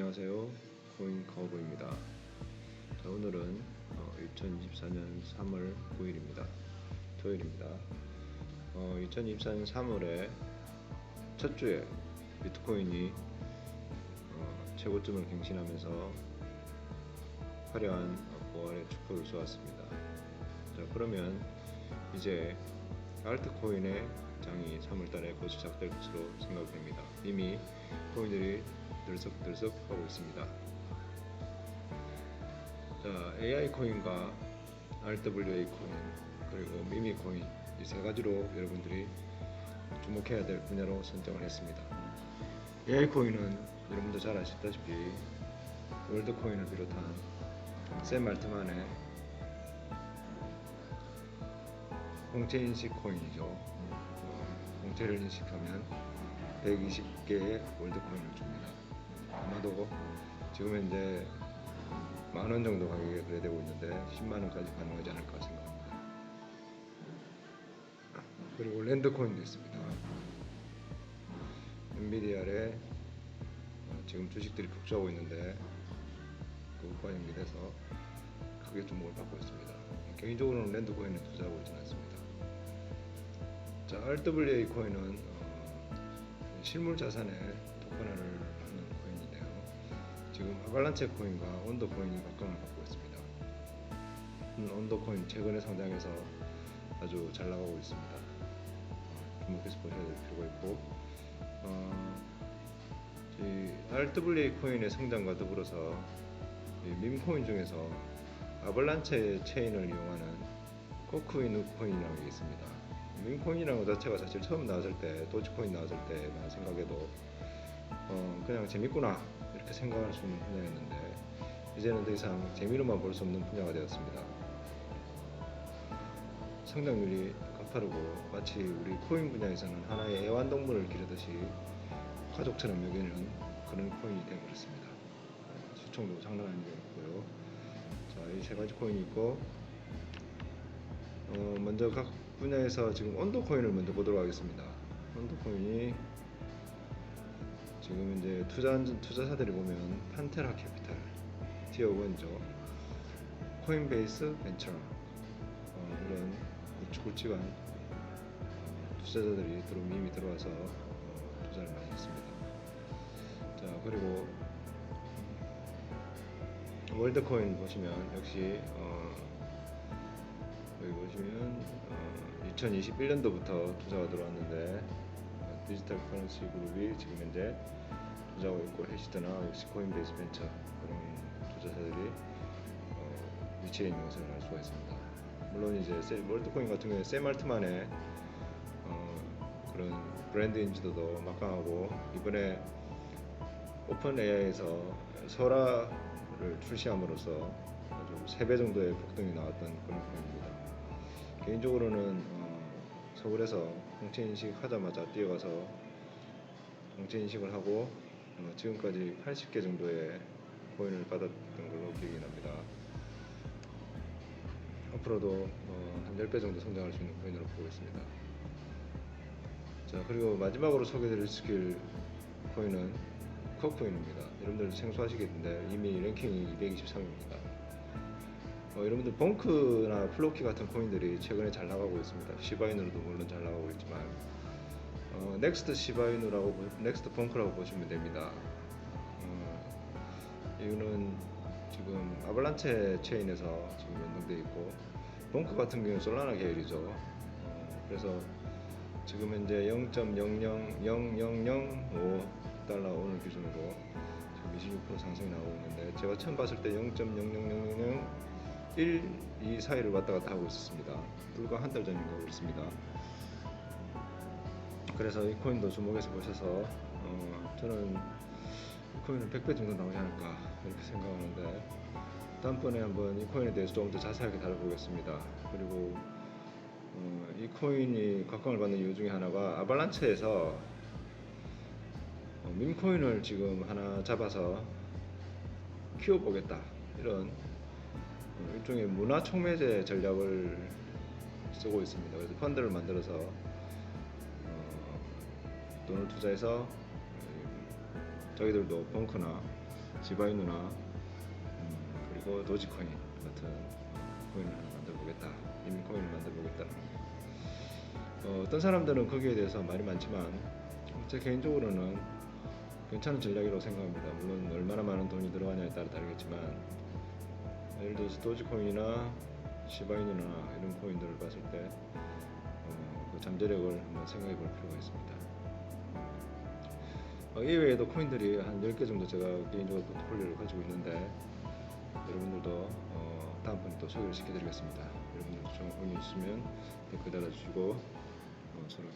안녕하세요. 코인 카우보입니다. 자, 오늘은 어, 2024년 3월 9일입니다. 토요일입니다. 어, 2024년 3월에 첫 주에 비트코인이 어, 최고점을 갱신하면서 화려한 보안의 축복을 쏘았습니다. 자, 그러면 이제 알트코인의 장이 3월달에 곧 시작될 것으로 생각됩니다. 이미 코인들이 들썩들썩 하고 있습니다. 자, AI 코인과 RWA 코인 그리고 미미 코인 이 세 가지로 여러분들이 주목해야 될 분야로 선정을 했습니다. AI 코인은 여러분도 잘 아시다시피 월드 코인을 비롯한 샘 말트만의 공채 인식 코인이죠. 어, 공채를 인식하면 120개의 월드 코인을 줍니다. 아마도 지금 현재 만 원 정도 가격에 거래되고 있는데 10만 원까지 가능하지 않을까 생각합니다. 그리고 랜드 코인도 있습니다. 엔비디아의 어, 지금 주식들이 급조하고 있는데 그것과 연계돼서 크게 주목을 받고 있습니다. 개인적으로는 랜드 코인에 투자하고 있지는 않습니다. 자, RWA 코인은 어, 실물 자산의 코인인데요. 지금 아발란체 코인과 온도 코인이 각광을 받고 있습니다. 음, 온도 코인 최근에 상장해서 아주 잘 나가고 있습니다. 어, 주목해서 보셔야 될 필요가 있고, 어, 이 RWA 코인의 성장과 더불어서 이 밈코인 중에서 아발란체 체인을 이용하는 코크이누 코인이라는 게 있습니다. 밈코인이라는 것 자체가 사실 처음 나왔을 때 도지코인 나왔을 때만 생각해도 어, 그냥 재밌구나 이렇게 생각할 수 있는 분야였는데 이제는 더 이상 재미로만 볼 수 없는 분야가 되었습니다. 성장률이 가파르고 마치 우리 코인 분야에서는 하나의 애완동물을 기르듯이 가족처럼 여기는 그런 코인이 되어버렸습니다. 수총도 장난 아닌 게 있고요. 자, 이 세 가지 코인이 있고 어, 먼저 각 분야에서 지금 온도 코인을 먼저 보도록 하겠습니다. 온도 코인이 지금 이제 투자 투자사들이 보면 판테라 캐피탈 티어 1죠. 코인베이스 벤처 어, 이런 굵- 굵직한 어, 투자자들이 들어 이미 들어와서 어, 투자를 많이 했습니다. 자 그리고 월드코인 보시면 역시 어, 여기 보시면 어, 2021년도부터 투자가 들어왔는데 어, 디지털 커런시 그룹이 지금 현재 투자하고 있고 해시드나 역시 코인베이스 벤처 그런 투자자들이 어, 위치해 있는 것을 알 수가 있습니다. 물론 이제 세- 월드코인 같은 경우에 세말트만의 어, 그런 브랜드 인지도도 막강하고 이번에 오픈 AI에서 소라를 출시함으로써 아주 3배 정도의 폭등이 나왔던 그런 코인입니다. 개인적으로는 어, 서울에서 공채 인식 하자마자 뛰어가서 공채 인식을 하고 어, 지금까지 80개 정도의 코인을 받았던 걸로 기억이 납니다. 앞으로도 어, 한 10배 정도 성장할 수 있는 코인으로 보고 있습니다. 자 그리고 마지막으로 소개드릴 스킬 코인은 코코인입니다. 여러분들 생소하시겠는데 이미 랭킹이 223입니다. 어, 여러분들 벙크나 플로키 같은 코인들이 최근에 잘 나가고 있습니다. 시바이누로도 물론 잘 나가고 있지만 어, 넥스트 시바이누라고 보- 넥스트 벙크라고 보시면 됩니다. 어, 이거는 지금 아발란체 체인에서 지금 연동되어 있고 벙크 같은 경우는 솔라나 계열이죠. 어, 그래서 지금 현재 0.0000005 달러 오늘 기준으로 지금 26% 상승이 나오고 있는데 제가 처음 봤을 때 0.00001, 이 사이를 왔다 갔다 하고 있었습니다. 불과 한 달 전인가 그렇습니다. 그래서 이 코인도 주목해서 보셔서 어, 저는 이 코인은 100배 정도 나오지 않을까 이렇게 생각하는데 다음번에 한번 이 코인에 대해서 조금 더 자세하게 다뤄보겠습니다. 그리고 어, 이 코인이 각광을 받는 이유 중에 하나가 아발란체에서 어, 밈코인을 지금 하나 잡아서 키워보겠다 이런 어, 일종의 문화 촉매제 전략을 쓰고 있습니다. 그래서 펀드를 만들어서 어, 돈을 투자해서 어, 저희들도 벙커나 지바이누나 음, 그리고 도지코인 같은 코인을 하나 만들어 보겠다. 이미 코인을 만들어 보겠다는 어, 어떤 사람들은 거기에 대해서 말이 많지만 제 개인적으로는 괜찮은 전략이라고 생각합니다. 물론 얼마나 많은 돈이 들어가냐에 따라 다르겠지만 예를 들어서 도지코인이나 시바이누나 이런 코인들을 봤을 때 어, 그 잠재력을 한번 생각해 볼 필요가 있습니다. 어, 이외에도 코인들이 한 10개 정도 제가 개인적으로 포트폴리오를 가지고 있는데 여러분들도 어, 다음번에 또 소개를 시켜드리겠습니다. 여러분들 좋은 코인이 있으면 댓글 달아주시고 어, 서로